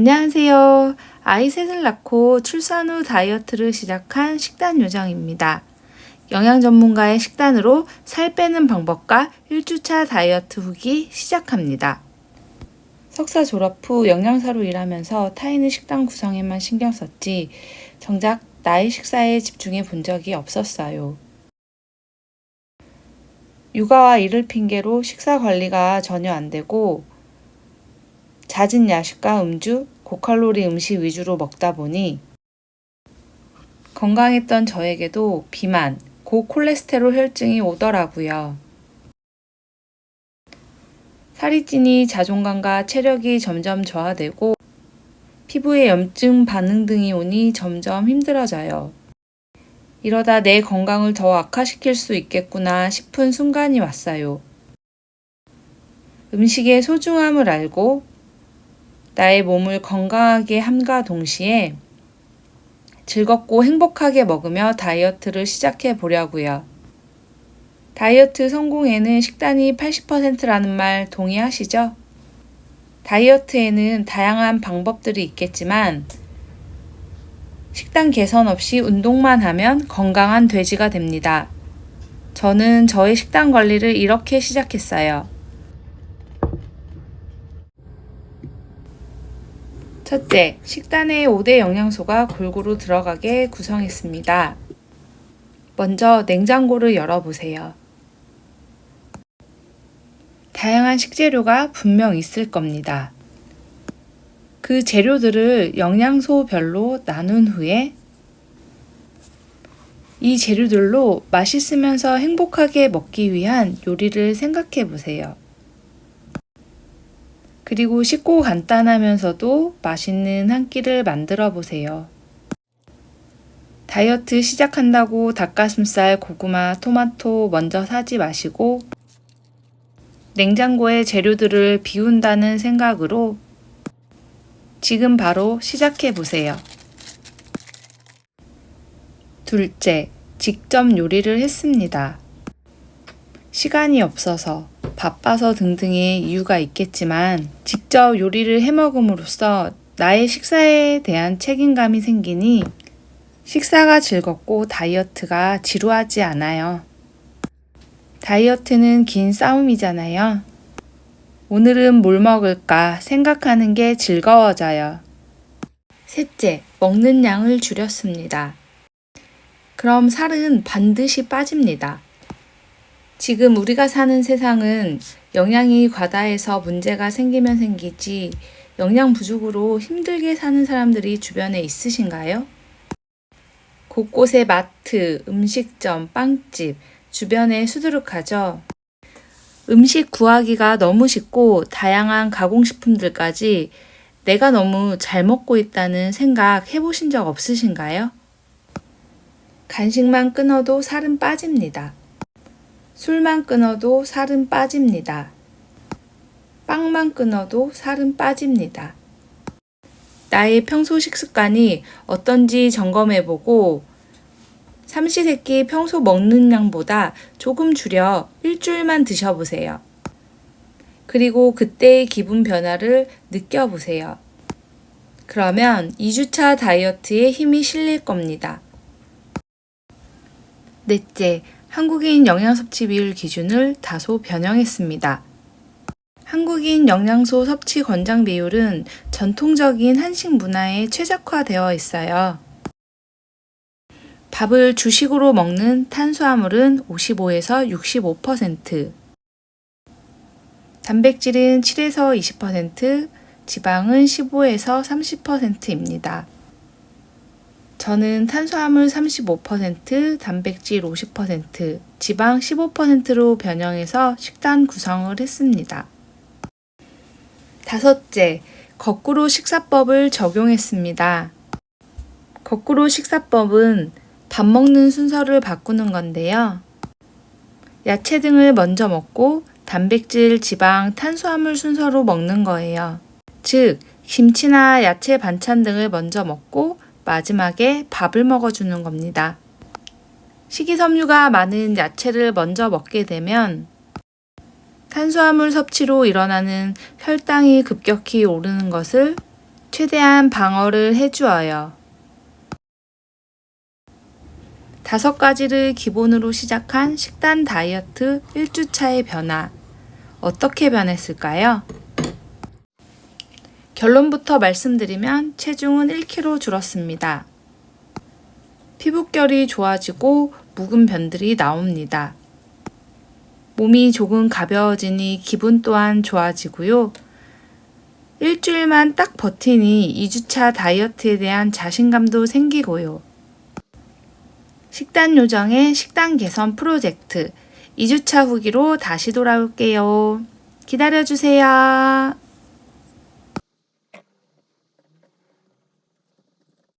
안녕하세요. 아이 셋을 낳고 출산 후 다이어트를 시작한 식단 요정입니다. 영양 전문가의 식단으로 살 빼는 방법과 1주차 다이어트 후기 시작합니다. 석사 졸업 후 영양사로 일하면서 타인의 식단 구성에만 신경 썼지 정작 나의 식사에 집중해 본 적이 없었어요. 육아와 일을 핑계로 식사 관리가 전혀 안 되고 잦은 야식과 음주, 고칼로리 음식 위주로 먹다 보니 건강했던 저에게도 비만, 고콜레스테롤 혈증이 오더라고요. 살이 찌니 자존감과 체력이 점점 저하되고 피부에 염증 반응 등이 오니 점점 힘들어져요. 이러다 내 건강을 더 악화시킬 수 있겠구나 싶은 순간이 왔어요. 음식의 소중함을 알고 나의 몸을 건강하게 함과 동시에 즐겁고 행복하게 먹으며 다이어트를 시작해 보려고요. 다이어트 성공에는 식단이 80%라는 말 동의하시죠? 다이어트에는 다양한 방법들이 있겠지만 식단 개선 없이 운동만 하면 건강한 돼지가 됩니다. 저는 저의 식단 관리를 이렇게 시작했어요. 첫째, 식단에 5대 영양소가 골고루 들어가게 구성했습니다. 먼저 냉장고를 열어보세요. 다양한 식재료가 분명 있을 겁니다. 그 재료들을 영양소별로 나눈 후에 이 재료들로 맛있으면서 행복하게 먹기 위한 요리를 생각해 보세요. 그리고 쉽고 간단하면서도 맛있는 한 끼를 만들어 보세요. 다이어트 시작한다고 닭가슴살, 고구마, 토마토 먼저 사지 마시고 냉장고에 재료들을 비운다는 생각으로 지금 바로 시작해 보세요. 둘째, 직접 요리를 했습니다. 시간이 없어서, 바빠서 등등의 이유가 있겠지만, 직접 요리를 해 먹음으로써 나의 식사에 대한 책임감이 생기니, 식사가 즐겁고 다이어트가 지루하지 않아요. 다이어트는 긴 싸움이잖아요. 오늘은 뭘 먹을까 생각하는 게 즐거워져요. 셋째, 먹는 양을 줄였습니다. 그럼 살은 반드시 빠집니다. 지금 우리가 사는 세상은 영양이 과다해서 문제가 생기면 생기지 영양 부족으로 힘들게 사는 사람들이 주변에 있으신가요? 곳곳에 마트, 음식점, 빵집, 주변에 수두룩하죠. 음식 구하기가 너무 쉽고 다양한 가공식품들까지 내가 너무 잘 먹고 있다는 생각 해보신 적 없으신가요? 간식만 끊어도 살은 빠집니다. 술만 끊어도 살은 빠집니다. 빵만 끊어도 살은 빠집니다. 나의 평소 식습관이 어떤지 점검해보고 삼시세끼 평소 먹는 양보다 조금 줄여 일주일만 드셔보세요. 그리고 그때의 기분 변화를 느껴보세요. 그러면 2주차 다이어트에 힘이 실릴 겁니다. 넷째, 한국인 영양 섭취 비율 기준을 다소 변형했습니다. 한국인 영양소 섭취 권장 비율은 전통적인 한식 문화에 최적화되어 있어요. 밥을 주식으로 먹는 탄수화물은 55에서 65%, 단백질은 7에서 20%, 지방은 15에서 30%입니다. 저는 탄수화물 35%, 단백질 50%, 지방 15%로 변형해서 식단 구성을 했습니다. 다섯째, 거꾸로 식사법을 적용했습니다. 거꾸로 식사법은 밥 먹는 순서를 바꾸는 건데요. 야채 등을 먼저 먹고 단백질, 지방, 탄수화물 순서로 먹는 거예요. 즉, 김치나 야채 반찬 등을 먼저 먹고 마지막에 밥을 먹어주는 겁니다. 식이섬유가 많은 야채를 먼저 먹게 되면 탄수화물 섭취로 일어나는 혈당이 급격히 오르는 것을 최대한 방어를 해주어요. 다섯 가지를 기본으로 시작한 식단 다이어트 1주차의 변화. 어떻게 변했을까요? 결론부터 말씀드리면 체중은 1kg 줄었습니다. 피부결이 좋아지고 묵은 변들이 나옵니다. 몸이 조금 가벼워지니 기분 또한 좋아지고요. 일주일만 딱 버티니 2주차 다이어트에 대한 자신감도 생기고요. 식단 요정의 식단 개선 프로젝트 2주차 후기로 다시 돌아올게요. 기다려주세요.